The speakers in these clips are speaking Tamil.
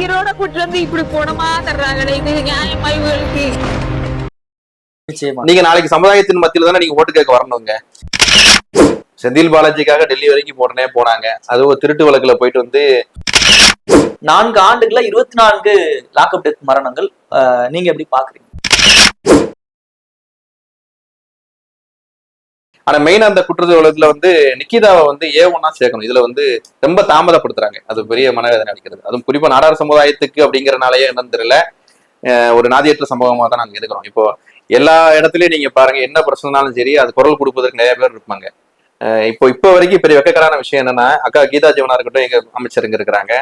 வந்து இப்படி போனமா தர்றாங்களே? இது நியாயமா இவங்களுக்கு? நீங்க நாளைக்கு சமுதாயத்தின் மத்தியில தானே நீங்க ஓட்டு கேட்க வரணுங்க. செந்தில் பாலாஜிக்காக டெல்லி வரைக்கும் உடனே போனாங்க. அது ஒரு திருட்டு வழக்குல போயிட்டு வந்து நான்கு ஆண்டுகள இருபத்தி நான்கு லாக்அப் டெத் மரணங்கள் நீங்க எப்படி பாக்குறீங்க? ஆனா மெயினா அந்த குற்றத்து வந்து நிக்கிதாவை வந்து ஏ ஒன்னா சேர்க்கணும். இதுல வந்து ரொம்ப தாமதப்படுத்துறாங்க. அது பெரிய மனவேதனை அளிக்கிறது. அதுவும் குறிப்பா நாடார் சமுதாயத்துக்கு அப்படிங்கறனாலயே என்னன்னு தெரியல. ஒரு நாதியற்ற சம்பவமா தான் நாங்க இருக்கிறோம் இப்போ எல்லா இடத்துலயும் நீங்க பாருங்க என்ன பிரச்சனைனாலும் சரி அது குரல் கொடுப்பதற்கு நிறைய பேர் இருப்பாங்க. இப்போ இப்போ வரைக்கும் பெரிய வெக்கக்கரான விஷயம் என்னன்னா அக்கா கீதா ஜீவனா இருக்கட்டும் எங்க அமைச்சருங்க இருக்கிறாங்க.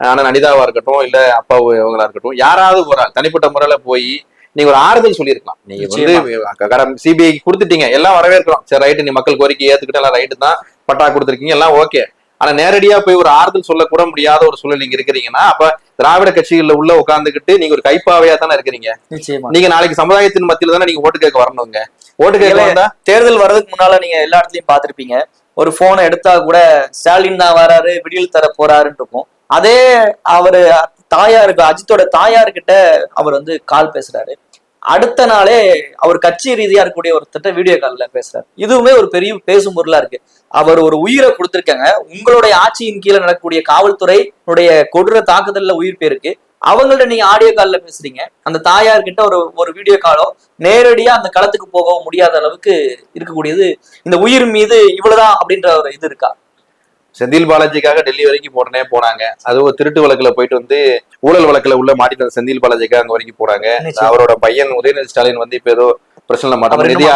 ஆனா நனிதாவா இருக்கட்டும் இல்ல அப்பா இவங்களா இருக்கட்டும் யாராவது ஒரு தனிப்பட்ட முறையில போய் நீங்க ஒரு ஆறுதல் சொல்லியிருக்கலாம். நீங்க வந்து சிபிஐ கொடுத்துட்டீங்க. எல்லாம் வரவேற்கிறோம். சரி ரைட்டு நீ மக்கள் கோரிக்கை ஏத்துக்கிட்டு எல்லாம் ரைட்டு தான். பட்டா கொடுத்துருக்கீங்க எல்லாம் ஓகே. ஆனா நேரடியா போய் ஒரு ஆறுதல் சொல்லக்கூட முடியாத ஒரு சூழல் நீங்க இருக்கிறீங்கன்னா அப்ப திராவிட கட்சிகள்ல உள்ள உட்கார்ந்துகிட்டு நீங்க ஒரு கைப்பாவையா தானே இருக்கிறீங்க. நீங்க நாளைக்கு சமுதாயத்தின் மத்தியில தானே நீங்க ஓட்டு கேட்க வரணுங்க. ஓட்டு கேட்க தேர்தல் வர்றதுக்கு முன்னால நீங்க எல்லா இடத்துலயும் பாத்திருப்பீங்க ஒரு போனை எடுத்தா கூட ஸ்டாலின் தான் வராரு விடியல் தர போறாருன்னு இருக்கும். அதே அவரு தாயாருக்கு அஜித்தோட தாயார்கிட்ட அவர் வந்து கால் பேசுறாரு. அடுத்த நாளே அவர் கட்சி ரீதியா இருக்கக்கூடிய ஒருத்தட்ட வீடியோ கால்ல பேசுறாரு. இதுவுமே ஒரு பெரிய பேசும் பொருளா இருக்கு. அவர் ஒரு உயிரை கொடுத்திருக்காங்க. உங்களுடைய ஆட்சியின் கீழே நடக்கக்கூடிய காவல்துறையினுடைய கொடூர தாக்குதல்ல உயிர் போயிருக்கு. அவங்கள்ட்ட நீங்க ஆடியோ கால்ல பேசுறீங்க. அந்த தாயார்கிட்ட ஒரு ஒரு வீடியோ காலோ நேரடியா அந்த களத்துக்கு போகவும் முடியாத அளவுக்கு இருக்கக்கூடியது. இந்த உயிர் மீது இவ்வளவுதான் அப்படின்ற ஒரு இது இருக்கா? செந்தில் பாலாஜிக்காக டெல்லி வரைக்கும் உடனே போனாங்க. அது ஒரு திருட்டு வழக்குல போயிட்டு வந்து ஊழல் வழக்குல உள்ள மாட்டின செந்தில் பாலாஜிக்காக அங்க வரைக்கும் போனாங்க. அவரோட பையன் உதயநிதி ஸ்டாலின் வந்து இப்ப ஏதோ பிரச்சனை மாட்டோம் நிதி.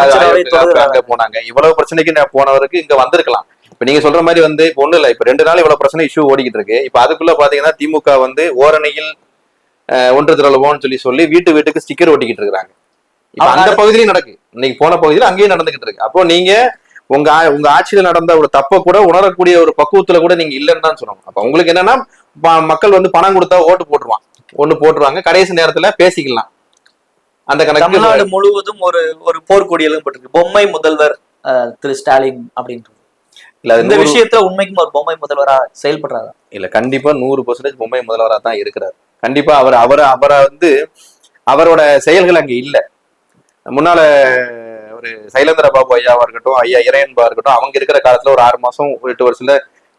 அங்க போனாங்க. இவ்வளவு பிரச்சனைக்கு நான் போனவருக்கு இங்க வந்திருக்கலாம். இப்ப நீங்க சொல்ற மாதிரி வந்து இப்ப ஒண்ணு இல்ல. இப்ப ரெண்டு நாள் இவ்வளவு பிரச்சனை இஷ்யூ ஓடிக்கிட்டு இருக்கு. இப்ப அதுக்குள்ள பாத்தீங்கன்னா திமுக வந்து ஓரணையில் ஒன்று திரளுவோம்னு சொல்லி சொல்லி வீட்டு வீட்டுக்கு ஸ்டிக்கர் ஒட்டிக்கிட்டு இருக்காங்க அந்த பகுதியிலும் நடக்கு. இன்னைக்கு போன பகுதியில அங்கேயும் நடந்துகிட்டு இருக்கு. அப்போ நீங்க உங்க உங்க ஆட்சியில நடந்த ஒரு தப்ப கூட உணரக்கூடிய ஒரு பக்குவத்துல கூட நீங்க இல்லைன்னு தான் சொல்லணும். அப்ப உங்களுக்கு என்னன்னா மக்கள் வந்து பணம் கொடுத்தா ஓட்டு போட்டுருவான். ஒண்ணு போட்டுருவாங்க. கடைசி நேரத்துல பேசிக்கலாம். அந்த கணக்கு தமிழ்நாடு முழுவதும் ஒரு ஒரு போர்க்கொடி எழுதப்பட்டிருக்கு. பொம்மை முதல்வர் திரு ஸ்டாலின் அப்படின்றது. இல்ல இந்த விஷயத்துல உண்மைக்கும் ஒரு பொம்மை முதல்வரா செயல்படுறாரா? இல்ல கண்டிப்பா நூறு பர்சன்டேஜ் மும்பை முதல்வரா தான் இருக்கிறார். கண்டிப்பா அவர் அவர் அவரை வந்து அவரோட செயல்கள் அங்க இல்ல. முன்னால ஒரு சைலேந்திர பாபு ஐயாவா இருக்கட்டும் ஐயா இறையன்பா இருக்கட்டும் அவங்க இருக்கிற காலத்துல ஒரு ஆறு மாசம் எட்டு வருஷத்துல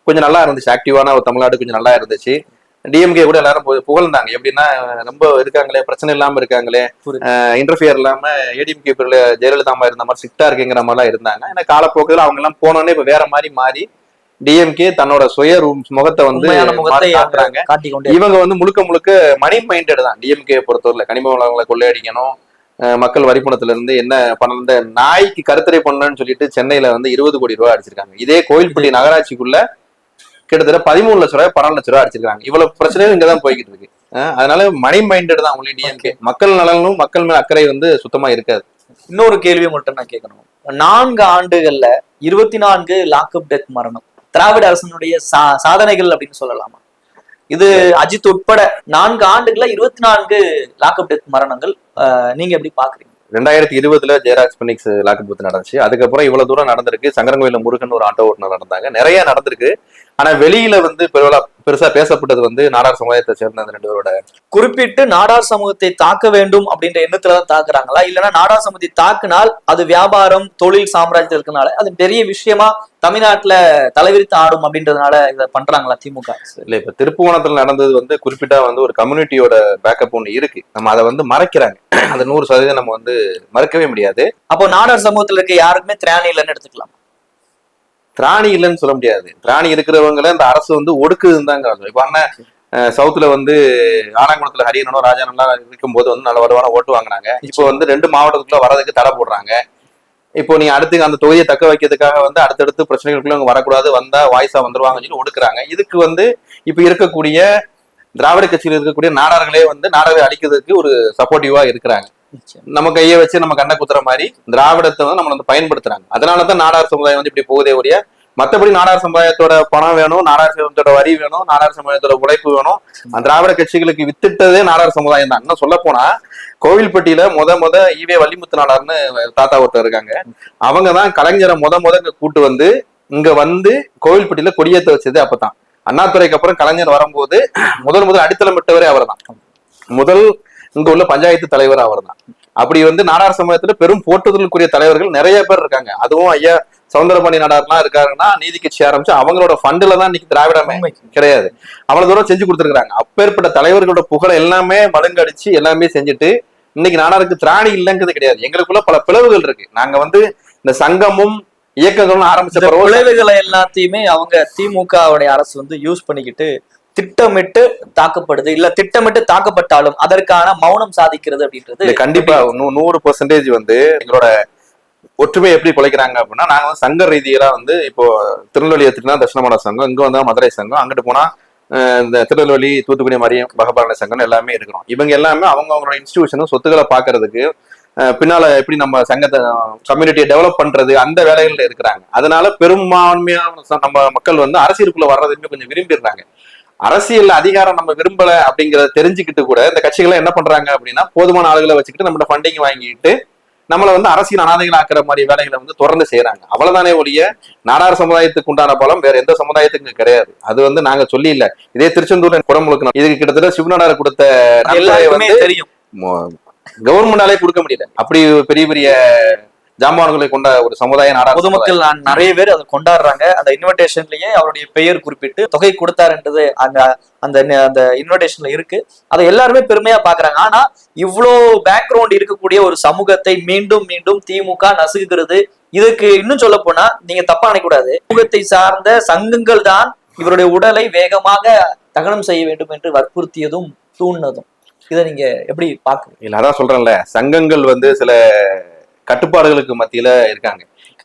கொஞ்சம் நல்லா இருந்துச்சு. ஆக்டிவான ஒரு தமிழ்நாடு கொஞ்சம் நல்லா இருந்துச்சு. டிஎம்கே கூட எல்லாரும் புகழ்ந்தாங்க. எப்படின்னா ரொம்ப இருக்காங்களே பிரச்சனை இல்லாம இருக்காங்களே. இன்டர்ஃபியர் இல்லாம ஏடிஎம்கே ஜெயலலிதா அம்மா இருந்த மாதிரி ஸ்ட்ரிக்டா இருக்குங்கிற மாதிரிலாம் இருந்தாங்க. ஏன்னா காலப்போக்கில் அவங்க எல்லாம் போனோடனே இப்ப வேற மாதிரி மாறி டிஎம்கே தன்னோட சுய ரூம் முகத்தை வந்து காட்டுறாங்க. இவங்க வந்து முழுக்க முழுக்க மணி மைண்டட் தான். டிஎம்கே பொறுத்தவரையில கனிம வளங்களை கொள்ளையடிக்கணும். மக்கள் வரிப்பணத்துல இருந்து என்ன இந்த நாய்க்கு கருத்தரை பண்ணணும்னு சொல்லிட்டு சென்னையில வந்து இருபது கோடி ரூபாய் அடிச்சிருக்காங்க. இதே கோயில்பட்டி நகராட்சிக்குள்ள கிட்டத்தட்ட பதிமூணு லட்ச ரூபாய் பன்னெண்டு லட்ச ரூபாய் அடிச்சிருக்காங்க. இவ்வளவு பிரச்சனையும் இங்கதான் போய்கிட்டு இருக்கு. அதனால மணி மைண்டட் தான் ஒன்லி டிஎம்கே மக்கள் நலனும் மக்கள் மேல அக்கறை வந்து சுத்தமா இருக்காது. இன்னொரு கேள்வி மட்டும் நான் கேட்கணும். நான்கு ஆண்டுகள்ல இருபத்தி நான்கு லாக்அப் டெத் மரணம். திராவிட அரசனுடைய சா சாதனைகள் அப்படின்னு சொல்லலாமா? இது அஜித் உட்பட நான்கு ஆண்டுகள்ல இருபத்தி நான்கு லாக்அப் டெத் மரணங்கள் அஹ், நீங்க எப்படி பாக்குறீங்க? ரெண்டாயிரத்தி இருபதுல ஜெயராஜ் பினிக்ஸ் லாக்அப் டெத் நடந்துச்சு. அதுக்கப்புறம் இவ்வளவு தூரம் நடந்திருக்கு. சங்கரங்கோயில முருகன் ஒரு ஆட்டோ ஓட்டுநர் நடந்தாங்க. நிறைய நடந்திருக்கு. ஆனா வெளியில வந்து பெருசா பேசப்பட்டது வந்து நாடார் சமுதாயத்தை சேர்ந்த அந்த ரெண்டு பேரோட குறிப்பிட்டு நாடார் சமூகத்தை தாக்க வேண்டும் அப்படின்ற எண்ணத்துல தான் தாக்குறாங்களா? இல்லைன்னா நாடார் சமூகத்தை தாக்குனால் அது வியாபாரம் தொழில் சாம்ராஜ்யத்தில் இருக்கனால அது பெரிய விஷயமா தமிழ்நாட்டுல தலைவிரித்து ஆடும் அப்படின்றதுனால இதை பண்றாங்களா திமுக? இல்ல இப்ப திருப்புவனத்துல நடந்தது வந்து குறிப்பிட்டா வந்து ஒரு கம்யூனிட்டியோட பேக்கப் ஒண்ணு இருக்கு. நம்ம அதை வந்து மறைக்கிறாங்க. அந்த நூறு சதவீதம் நம்ம வந்து மறுக்கவே முடியாது. அப்போ நாடார் சமூகத்துல இருக்க யாருக்குமே திராணி இல்லைன்னு எடுத்துக்கலாம். திராணி இல்லைன்னு சொல்ல முடியாது. திராணி இருக்கிறவங்கள இந்த அரசு வந்து ஒடுக்குதுன்னு தாங்க இப்ப அண்ணன் சவுத்துல வந்து ஆலங்குளத்துல ஹரியனோ ராஜானெல்லாம் இருக்கும்போது வந்து நல்ல வருவான ஓட்டு வாங்கினாங்க. இப்போ வந்து ரெண்டு மாவட்டத்துக்குள்ள வரதுக்கு தடை போடுறாங்க. இப்போ நீ அடுத்து அந்த தொகுதியை தக்க வைக்கிறதுக்காக வந்து அடுத்தடுத்து பிரச்சனைகளுக்குள்ள அவங்க வரக்கூடாது வந்தா வாய்ஸா வந்துருவாங்கன்னு சொல்லி ஒடுக்குறாங்க. இதுக்கு வந்து இப்ப இருக்கக்கூடிய திராவிட கட்சியில் இருக்கக்கூடிய நாடார்களே வந்து நாடாரை அழிக்கிறதுக்கு ஒரு சப்போர்ட்டிவா இருக்கிறாங்க. நம்ம கையை வச்சு நம்ம கண்ணை குத்துற மாதிரி திராவிடத்தை வந்து நம்ம வந்து பயன்படுத்துறாங்க. அதனாலதான் நாடார் சமுதாயம் வந்து இப்படி போகுதே ஒழிய மத்தபடி நாடார் சமுதாயத்தோட பணம் வேணும் நாடார் சமுதாயத்தோட வரி வேணும் நாடார் சமுதாயத்தோட உழைப்பு வேணும். அந்த திராவிட கட்சிகளுக்கு வித்துட்டதே நாடார் சமுதாயம் தான். இன்னும் சொல்ல போனா கோவில்பட்டியில முத முத ஈவே வள்ளிமுத்து நாடார்னு தாத்தா ஒருத்தர் இருக்காங்க. அவங்க தான் கலைஞரை முத முத இங்க கூட்டு வந்து இங்க வந்து கோவில்பட்டியில கொடியேத்த வச்சது அப்பதான். அண்ணாத்துறைக்கு அப்புறம் கலைஞர் வரும்போது முதல் முதல் அடித்தளம் விட்டவரே அவர் தான் முதல் இங்க உள்ள பஞ்சாயத்து தலைவர் அவர் தான் அப்படி வந்து நாடார் சமூகத்துல பெரும் போற்றுதலுக்குரிய தலைவர்கள் நிறைய பேர் இருக்காங்க. அதுவும் ஐயா சவுந்தரபாணி நாடார்லாம் இருக்காருன்னா நீதி கட்சி ஆரம்பிச்சு அவங்களோட ஃபண்டுல தான் இன்னைக்கு திராவிடமே கிடையாது. அவ்வளவு தூரம் செஞ்சு கொடுத்துருக்காங்க அப்பேற்பட்ட தலைவர்களோட புகழை எல்லாமே மழுங்கடிச்சு எல்லாமே செஞ்சுட்டு இன்னைக்கு நாடாருக்கு திராணி இல்லைங்கிறது கிடையாது. எங்களுக்குள்ள பல பிளவுகள் இருக்கு. நாங்க வந்து இந்த சங்கமும் இயக்கங்களும் ஆரம்பிச்ச விளைவுகளை எல்லாத்தையுமே அவங்க திமுகவுடைய அரசு வந்து யூஸ் பண்ணிக்கிட்டு திட்டமிட்டு தாக்கப்படுது. இல்ல திட்டமிட்டு தாக்கப்பட்டாலும் அதற்கான மௌனம் சாதிக்கிறது அப்படின்றது கண்டிப்பா. நூறு பெர்சன்டேஜ் வந்து எங்களோட ஒற்றுமை எப்படி குலைக்கிறாங்க அப்படின்னா நாங்க வந்து சங்க ரீதியா வந்து இப்போ திருநெல்வேலி எடுத்துக்கிட்டா தட்சிணமாட சங்கம் இங்க வந்தா மதுரை சங்கம் அங்கிட்டு போனா இந்த திருநெல்வேலி தூத்துக்குடி மரியம் பகபாரண சங்கம் எல்லாமே இருக்கிறோம். இவங்க எல்லாமே அவங்க அவங்களோட இன்ஸ்டிடியூஷனும் சொத்துக்களை பாக்குறதுக்கு பின்னால எப்படி நம்ம சங்கத்தை கம்யூனிட்டியை டெவலப் பண்றது அந்த வேலைகள்ல இருக்கிறாங்க. அதனால பெரும்பான்மையான நம்ம மக்கள் வந்து அரசியலுக்குள்ள வர்றதுமே கொஞ்சம் விரும்பிடுறாங்க. அரசியல் அதிகாரம் நம்ம விரும்பல அப்படிங்கறத தெரிஞ்சுக்கிட்டு கூட இந்த கட்சிகள் என்ன பண்றாங்க அப்படின்னா போதுமான ஆளுகளை வச்சுக்கிட்டு நம்மளோட ஃபண்டிங் வாங்கிட்டு நம்மள வந்து அரசியல் அனாதைகள் ஆக்குற மாதிரி வேலைகளை வந்து தொடர்ந்து செய்யறாங்க அவ்வளவுதானே ஒழிய நாடார் சமுதாயத்துக்கு உண்டான பலம் வேற எந்த சமுதாயத்துக்கும் கிடையாது. அது வந்து நாங்க சொல்லி இல்ல இதே திருச்செந்தூர் குடமுழுக்கு இதுக்கு கிட்டத்தட்ட சிவநாடார் கொடுத்த வந்து தெரியும். கவர்மெண்டாலே கொடுக்க முடியல. அப்படி பெரிய பெரிய ஜாமான்களை கொண்ட ஒரு சமுதாய நாடார் பொதுமக்கள் நான் நிறைய பேர் அதை கொண்டாடுறாங்க. அந்த இன்விடேஷன்லயே அவருடைய பெயர் குறிப்பிட்டு தொகை கொடுத்தாருன்றது அந்த அந்த அந்த இன்விடேஷன்ல இருக்கு. அதை எல்லாருமே பெருமையா பாக்குறாங்க. ஆனா இவ்வளோ பேக்ரவுண்ட் இருக்கக்கூடிய ஒரு சமூகத்தை மீண்டும் மீண்டும் திமுக நசுக்குகிறது. இதுக்கு இன்னும் சொல்ல போனா நீங்க தப்பா நினைக்கூடாது சமூகத்தை சார்ந்த சங்கங்கள் தான் இவருடைய உடலை வேகமாக தகனம் செய்ய வேண்டும் என்று வற்புறுத்தியதும் தூண்டினதும். இதை நீங்க எப்படி பாக்குறீங்க இல்ல அதான் சொல்றேன்ல. சங்கங்கள் வந்து சில கட்டுப்பாடுகளுக்கு மத்தியில இருக்காங்க.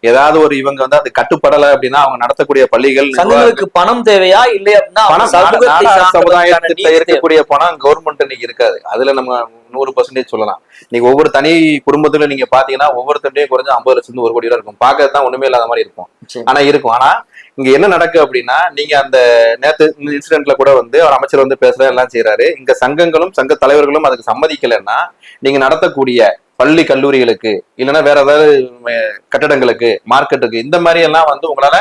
ஏதாவது ஒரு இவங்க வந்து அது கட்டுப்படல அப்படின்னா அவங்க நடத்தக்கூடிய பள்ளிகள் சங்கங்களுக்கு பணம் தேவையா? இல்லை அப்படின்னா அவங்க பணம் சமூகத்தை நாடா சார்ந்தவர்களுக்கான சமுதாயத்துல. இருக்கக்கூடிய பணம் கவர்மெண்ட் இன்னைக்கு இருக்காது. அதுல நம்ம நூறு பர்சன்டேஜ் சொல்லலாம். நீங்க ஒவ்வொரு தனி குடும்பத்துல நீங்க பாத்தீங்கன்னா ஒவ்வொருத்தருடையும் குறைஞ்ச ஐம்பது லட்சம் ஒரு கோடி இருக்கும். பார்க்கறது தான் ஒண்ணுமே இல்லாத மாதிரி இருக்கும். ஆனா இருக்கும். ஆனா இங்க என்ன நடக்கு அப்படின்னா நீங்க அந்த நேத்து இன்சிடென்ட்ல கூட வந்து அவர் அமைச்சர் வந்து பேசுற எல்லாம் செய்யறாரு இங்க சங்கங்களும் சங்க தலைவர்களும் அதுக்கு சம்மதிக்கலைன்னா நீங்க நடத்தக்கூடிய பள்ளி கல்லூரிகளுக்கு இல்லைன்னா வேற ஏதாவது கட்டடங்களுக்கு மார்க்கெட்டுக்கு இந்த மாதிரி எல்லாம் வந்து உங்களால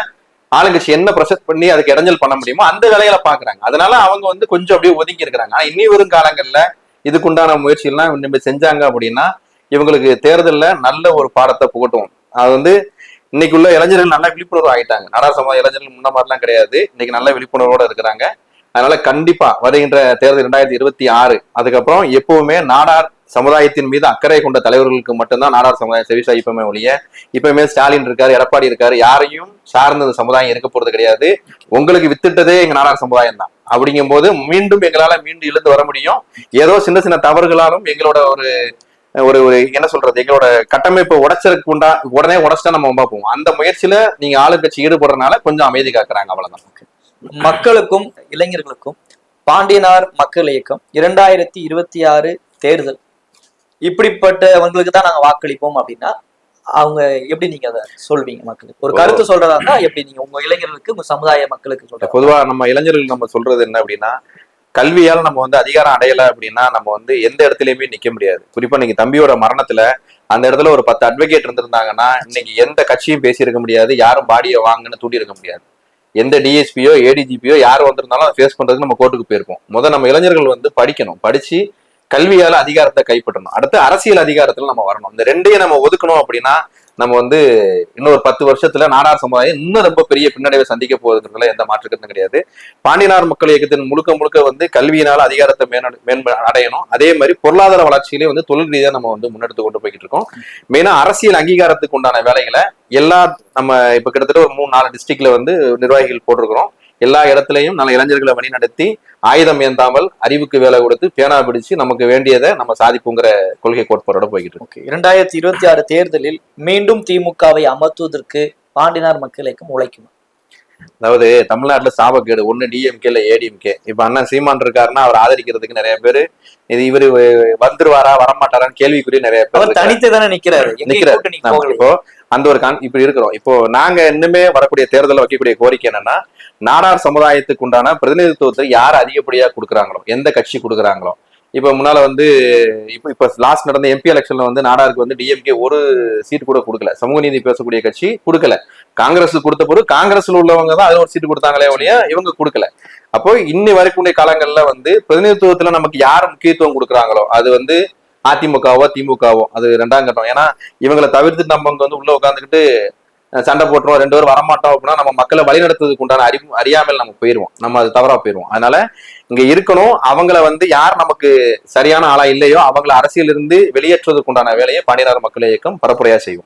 ஆளுங்கட்சி என்ன ப்ரொசஸ் பண்ணி அதுக்கு இடைஞ்சல் பண்ண முடியுமோ அந்த வேலைகளை பாக்குறாங்க. அதனால அவங்க வந்து கொஞ்சம் அப்படியே ஒதுங்கி இருக்கிறாங்க. ஆனா இனி வரும் காலங்கள்ல இதுக்குண்டான முயற்சியெல்லாம் நம்ம செஞ்சாங்க அப்படின்னா இவங்களுக்கு தேர்தலில் நல்ல ஒரு பாடத்தை புகட்டும். அது வந்து இன்னைக்குள்ள இளைஞர்கள் நல்லா விழிப்புணர்வு ஆயிட்டாங்க. நாடா சமூக இளைஞர்கள் முன்ன மாதிரிலாம் கிடையாது. இன்னைக்கு நல்ல விழிப்புணர்வோட இருக்கிறாங்க. அதனால கண்டிப்பா வருகின்ற தேர்தல் ரெண்டாயிரத்தி இருபத்தி ஆறு அதுக்கப்புறம் எப்பவுமே நாடார் சமுதாயத்தின் மீது அக்கறை கொண்ட தலைவர்களுக்கு மட்டும்தான் நாடார் சமுதாயம் இப்பவுமே ஒழிய. இப்பவுமே ஸ்டாலின் இருக்காரு எடப்பாடி இருக்காரு யாரையும் சார்ந்த இந்த சமுதாயம் இருக்க போறது கிடையாது. உங்களுக்கு வித்துட்டதே எங்க நாடார் சமுதாயம் தான். அப்படிங்கும்போது மீண்டும் எங்களால மீண்டும் இழுந்து வர முடியும். ஏதோ சின்ன சின்ன தவறுகளாலும் எங்களோட ஒரு ஒரு ஒரு என்ன சொல்றது எங்களோட கட்டமைப்பை உடைச்சதுக்கு உண்டா உடனே உடைச்சிட்டா நம்ம பார்ப்போம் அந்த முயற்சியில நீங்க ஆளுங்கட்சி ஈடுபடுறதுனால கொஞ்சம் அமைதி காக்குறாங்க அவ்வளவுதான். மக்களுக்கும் இளைஞர்களுக்கும் பாண்டியனார் மக்கள் இயக்கம் இரண்டாயிரத்தி இருபத்தி ஆறு தேர்தல் இப்படிப்பட்டவங்களுக்கு தான் நாங்க வாக்களிப்போம் அப்படின்னா அவங்க எப்படி நீங்க அதை சொல்வீங்க மக்களுக்கு ஒரு கருத்து சொல்றதா இருந்தா எப்படி நீங்க உங்க இளைஞர்களுக்கு உங்க சமுதாய மக்களுக்கு சொல்றீங்க பொதுவா நம்ம இளைஞர்கள் நம்ம சொல்றது என்ன அப்படின்னா கல்வியால நம்ம வந்து அதிகாரம் அடையல அப்படின்னா நம்ம வந்து எந்த இடத்துலயுமே நிக்க முடியாது. குறிப்பா நீங்க தம்பியோட மரணத்துல அந்த இடத்துல ஒரு பத்து அட்வொகேட் இருந்திருந்தாங்கன்னா இன்னைக்கு எந்த கட்சியும் பேசியிருக்க முடியாது யாரும் பாடியை வாங்கன்னு தூண்டி இருக்க முடியாது. எந்த டிஎஸ்பியோ ஏடிஜிபியோ யார் வந்திருந்தாலும் அதை ஃபேஸ் பண்றதுக்கு நம்ம கோர்ட்டுக்கு போயிருப்போம். முத நம்ம இளைஞர்கள் வந்து படிக்கணும். படிச்சு கல்வியால அதிகாரத்தை கைப்பற்றணும். அடுத்து அரசியல் அதிகாரத்துல நம்ம வரணும். இந்த ரெண்டையும் நம்ம ஒதுக்கணும் அப்படின்னா நம்ம வந்து இன்னொரு பத்து வருஷத்துல நாடார் சமுதாயம் இன்னும் ரொம்ப பெரிய பின்னடைவை சந்திக்க போகுதுன்றதுல எந்த மாற்று கிடையாது. பாண்டியனார் மக்கள் இயக்கத்தின் முழுக்க முழுக்க வந்து கல்வியினால அதிகாரத்தை மேன மேன்ப அடையணும். அதே மாதிரி பொருளாதார வளர்ச்சியிலே வந்து தொழில் ரீதியாக நம்ம வந்து முன்னெடுத்து கொண்டு போய்கிட்டு இருக்கோம். மெயினா அரசியல் அங்கீகாரத்துக்கு உண்டான வேலைகளை எல்லா நம்ம இப்ப கிட்டத்தட்ட ஒரு மூணு நாலு டிஸ்ட்ரிக்ட்ல வந்து நிர்வாகிகள் போட்டிருக்கிறோம். எல்லா இடத்துலையும் நல்ல இளைஞர்களை வழிநடத்தி ஆயுதம் ஏந்தாமல் அறிவுக்கு வேலை கொடுத்து பேனா பிடிச்சு நமக்கு வேண்டியதை நம்ம சாதிப்புங்கிற கொள்கை கோட்பாடோட போய்கிட்டு இருக்கோம் இரண்டாயிரத்தி இருபத்தி ஆறு தேர்தலில் மீண்டும் திமுகவை அமர்த்துவதற்கு பாண்டினார் மக்கள் இயக்கம் உழைக்கும்? அதாவது தமிழ்நாட்டுல சாபக்கேடு ஒண்ணு டிஎம்கே இல்ல ஏடிஎம்கே இப்ப அண்ணன் சீமான் இருக்காருன்னா அவர் ஆதரிக்கிறதுக்கு நிறைய பேரு இது இவரு வந்துருவாரா வரமாட்டாரான்னு கேள்விக்குரிய நிறைய பேர். தனித்து தானே நிக்கிறாரு நிக்கிறாரு. இப்போ அந்த ஒரு கான் இப்படி இருக்கிறோம் இப்போ நாங்க இன்னுமே வரக்கூடிய தேர்தலில் வைக்கக்கூடிய கோரிக்கை என்னன்னா நாடார் சமுதாயத்துக்கு உண்டான பிரதிநிதித்துவத்தை யார் அதிகப்படியா கொடுக்குறாங்களோ எந்த கட்சி கொடுக்குறாங்களோ இப்போ முன்னால வந்து இப்போ இப்போ லாஸ்ட் நடந்த எம்பி எலெக்ஷன்ல வந்து நாடாருக்கு வந்து டிஎம்கே ஒரு சீட் கூட கொடுக்கல. சமூக நீதி பேசக்கூடிய கட்சி கொடுக்கல. காங்கிரஸ் கொடுத்த போது காங்கிரஸ்ல உள்ளவங்க தான் அது ஒரு சீட் கொடுத்தாங்களே ஒழிய இவங்க கொடுக்கல. அப்போ இன்னி வரைக்கும் காலங்களில் வந்து பிரதிநிதித்துவத்தில் நமக்கு யார் முக்கியத்துவம் கொடுக்குறாங்களோ அது வந்து அதிமுகவோ திமுகவோ அது ரெண்டாம் கட்டம். ஏன்னா இவங்களை தவிர்த்து நம்ம வந்து உள்ள உட்காந்துக்கிட்டு சண்டை போட்டுருவோம் ரெண்டு பேரும் வரமாட்டோம் அப்படின்னா நம்ம மக்களை வழிநடத்துறதுக்கு உண்டான அறி அறியாமல் நம்ம போயிடுவோம் நம்ம அது தவறா போயிடுவோம் அதனால இங்க இருக்கணும். அவங்கள வந்து யார் நமக்கு சரியான ஆளா இல்லையோ அவங்கள அரசியலிருந்து வெளியேற்றுவதற்குண்டான வேலையை பணியாளர் மக்கள் இயக்கம் பரப்புரையா செய்யும்.